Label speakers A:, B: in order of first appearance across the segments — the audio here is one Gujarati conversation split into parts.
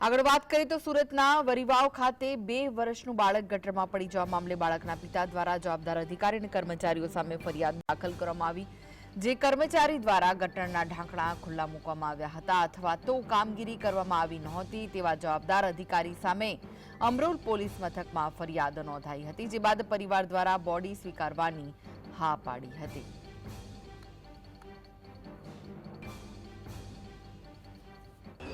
A: આગળ વાત કરીએ તો સુરતના વરીવાવ ખાતે બે વર્ષનું બાળક ગટરમાં પડી જવા મામલે બાળકના પિતા દ્વારા જવાબદાર અધિકારી અને કર્મચારીઓ સામે ફરિયાદ દાખલ કરવામાં આવી, જે કર્મચારી દ્વારા ગટરના ઢાંકણા ખુલ્લા મૂકવામાં આવ્યા હતા અથવા તો કામગીરી કરવામાં આવી નહોતી તેવા જવાબદાર અધિકારી સામે અમરોલ પોલીસ મથકમાં ફરિયાદ નોંધાઈ હતી, જે બાદ પરિવાર દ્વારા બોડી સ્વીકારવાની હા પાડી હતી.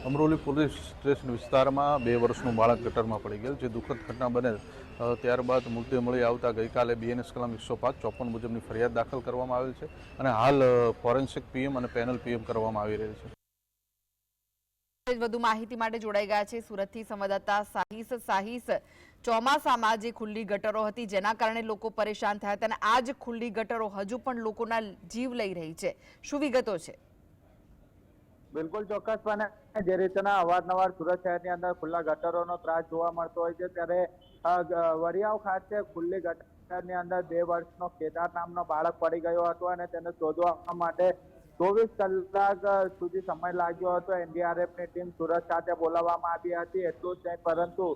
B: અમરોલી પોલીસ સ્ટેશન વિસ્તારમાં બે વર્ષનું બાળક ગટરમાં પડી ગયેલ જે દુઃખદ ઘટના બનેલ. ત્યારબાદ મૃતદેહ મળી આવતા ગઈકાલે બીએનએસ કલમ એકસો પાંચ ચોપન મુજબની ફરિયાદ દાખલ કરવામાં આવેલ છે અને હાલ ફોરેન્સિક પીએમ અને પેનલ પીએમ કરવામાં આવી રહેલ છે.
A: વધુ માહિતી માટે જોડાઈ ગયા છે સુરતથી સંવાદદાતા સાહિસ સાહિસ. ચોમાસામાં જે ખુલ્લી ગટરો હતી જેના કારણે લોકો પરેશાન થયા હતા અને આ જ ખુલ્લી ગટરો હજુ પણ લોકોના જીવ લઈ રહી છે. શું વિગતો છે?
C: બિલકુલ ચોક્કસપણે જે રીતના અવારનવાર સુરત શહેરની અંદર ખુલ્લા ગટરોનો ત્રાસ જોવા મળતો હોય છે, ત્યારે વરિયાવ ખાતે ખુલ્લી ગટરની અંદર બે વર્ષનો કેદાર નામનો બાળક પડી ગયો હતો અને તેને શોધવા માટે ચોવીસ કલાક સુધી સમય લાગ્યો હતો. એનડીઆરએફની ટીમ સુરત ખાતે બોલાવવામાં આવી હતી, એટલું જ નહીં પરંતુ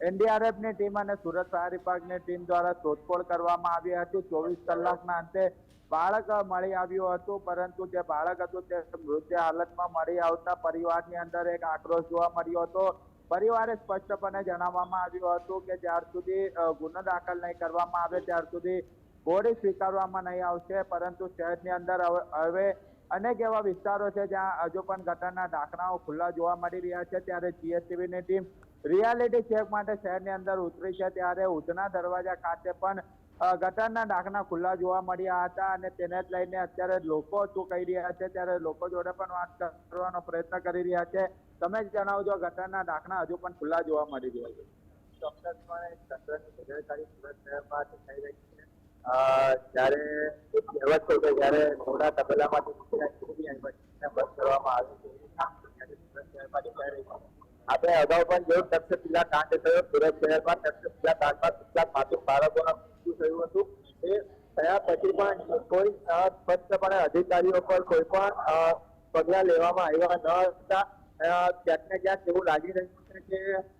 C: એનડીઆરએફની ટીમ અને સુરત ફાયર વિભાગની ટીમ દ્વારા શોધખોળ કરવામાં આવી હતી. ચોવીસ કલાકના અંતે બાળક મળી આવ્યું હતું, પરંતુ જે બાળક હતું તે મૃત્યુ હાલતમાં મળી આવતા પરિવારની અંદર એક આક્રોશ જોવા મળ્યો હતો. પરિવારે સ્પષ્ટપણે જણાવવામાં આવ્યું હતું કે જ્યાર સુધી ગુનો દાખલ નહીં કરવામાં આવે ત્યાર સુધી બોડી સ્વીકારવામાં નહીં આવશે, પરંતુ શહેરની અંદર હવે- અનેક એવા વિસ્તારો છે જ્યાં હજુ પણ ગટરના ઢાંકણાઓ ખુલ્લા જોવા મળી રહ્યા છે. ત્યારે જીએસટીવીની ટીમ રિયાલિટી ચેક માટે શહેરની અંદર ઉતરી છે ત્યારે ઉધના દરવાજા ખાતે પણ ગટરના ઢાંકણા ખુલ્લા જોવા મળ્યા હતા અને તેને જ લઈને અત્યારે લોકો શું કહી રહ્યા છે ત્યારે લોકો જોડે પણ વાત કરવાનો પ્રયત્ન કરી રહ્યા છે. તમે જ જણાવજો ગટરના ઢાંકણા હજુ પણ ખુલ્લા જોવા મળી રહ્યા છે. ચોક્કસપણે તંત્રની બેદરકારી સુરત શહેરમાં થઈ રહી છે. જ્યારે કહેવત છે કે જ્યારે ઘોડા તબેલામાંથી બંધ કરવામાં આવે છે. એ કામ ત્યારે સુરત શહેરમાં દેખાઈ રહ્યું છે. આપણે અગાઉ પણ જોયું તક્ષશિલા કાંડ થયો, સુરત શહેરમાં તક્ષશિલા કાંડમાં કેટલાક માસૂમ બાળકોના મૃત્યુ થયું હતું. એ થયા પછી પણ કોઈ સ્પષ્ટપણે અધિકારીઓ પર કોઈ પણ પગલાં લેવામાં આવ્યા ન હતા. ક્યાંક ને ક્યાંક એવું લાગી રહ્યું છે કે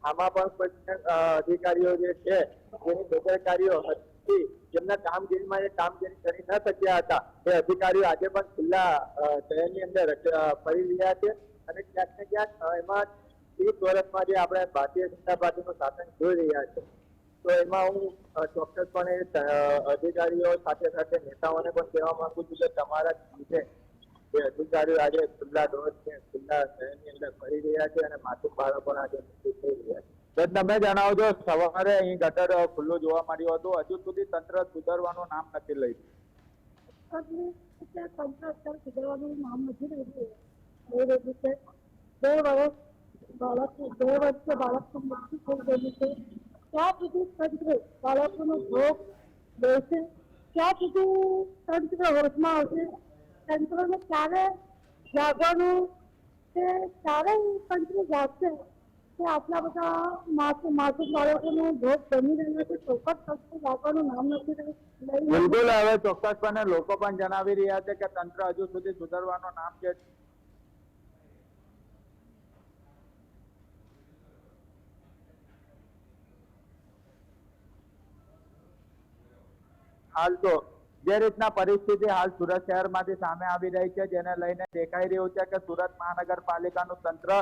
C: આમાં પણ કોઈ અધિકારીઓ જે છે જેની બેદરકારીઓ હતી. જેમના કામગીરીમાં એ કામગીરી કરી ન શક્યા હતા. એ અધિકારીઓ આજે પણ ખુલ્લા શહેરની અંદર ફરી રહ્યા છે. અને ક્યાંક ને ક્યાંક એમાં ત્રીસ વર્ષમાં જે આપણે ભારતીય જનતા પાર્ટીનું શાસન જોઈ રહ્યા છે, તો એમાં હું ચોક્કસપણે અધિકારીઓ સાથે સાથે નેતાઓને પણ કહેવા માંગુ છું કે તમારા લીધે જે અધિકારીઓ આજે ખુલ્લા ડોર છે, ખુલ્લા શહેરની અંદર ફરી રહ્યા છે અને માથું બાળકો પણ આજે મૃત્યુ થઈ રહ્યા છે. તમે જણાવો છો, સવારે અહીં ગટર ખુલ્લું જોવા મળ્યું હતું, હજુ સુધી તંત્ર સુધારવાનું નામ નથી લઈ
D: તંત્ર સુધારવાનું નામ નથી લઈ રહ્યું બે વર્ષ બાળક બે વર્ષે બાળકનું મૃત્યુ થઈ ગયેલું છે. ત્યાં સુધી તંત્ર બાળકોનો ભોગ લેશે? તંત્ર હોશમાં આવશે? તંત્રને ક્યારે જાગવાનું કે ક્યારે તંત્ર જાગશે? કે આટલા બધા માસૂમ માસૂમ બાળકોનો ભોગ બની રહ્યો છે. ચોક્કસ તંત્ર જાગવાનું નામ નથી
C: બિલકુલ, હવે ચોક્કસપણે લોકો પણ જણાવી રહ્યા છે કે તંત્ર હજુ સુધી સુધરવાનું નામ છે. હાલ તો જે રીતના પરિસ્થિતિ હાલ સુરત શહેરમાંથી સામે આવી રહી છે જેને લઈને દેખાઈ રહ્યું છે કે સુરત મહાનગરપાલિકાનું તંત્ર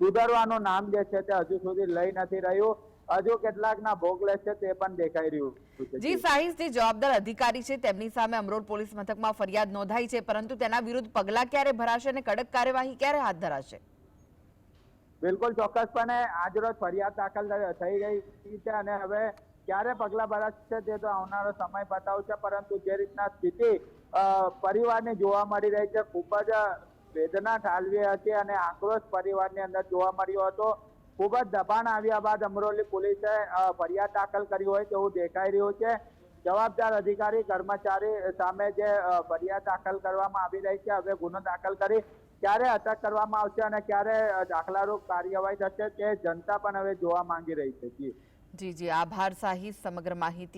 C: સુધરવાનું નામ જે છે તે હજુ સુધી લઈ નથી રહ્યું. હજુ કેટલાકના ભોગ લેશે તે પણ દેખાઈ રહ્યું
A: જી સાહિસ જે જવાબદાર અધિકારી છે તેમની સામે અમરોડ પોલીસ મથકમાં ફરિયાદ નોંધાઈ છે પરંતુ તેના વિરુદ્ધ પગલાં ક્યારે ભરાશે અને કડક કાર્યવાહી ક્યારે હાથ ધરાશે?
C: બિલકુલ ચોક્કસપણે આજરોજ ફરિયાદ દાખલ થઈ ગઈ છે અને હવે ક્યારે પગલા ભરાશે તે તો આવનારો સમય બતાવશે, પરંતુ જે રીતના સ્થિતિ પરિવારને જોવા મળી રહી છે, ખૂબ જ વેદના ઠાલવી હતી અને આક્રોશ પરિવારની અંદર જોવા મળ્યો હતો. ખૂબ જ દબાણ આવ્યા બાદ અમરોલી પોલીસે ફરિયાદ દાખલ કરી હોય તેવું દેખાઈ રહ્યું છે. જવાબદાર અધિકારી, કર્મચારી સામે જે ફરિયાદ દાખલ કરવામાં આવી રહી છે, હવે ગુનો દાખલ કરી ક્યારે અટક કરવામાં આવશે અને ક્યારે દાખલારૂપ કાર્યવાહી થશે તે જનતા પણ હવે જોવા માંગી રહી છે. જી.
A: જી જી. આભાર સાહિસ સમગ્ર માહિતી.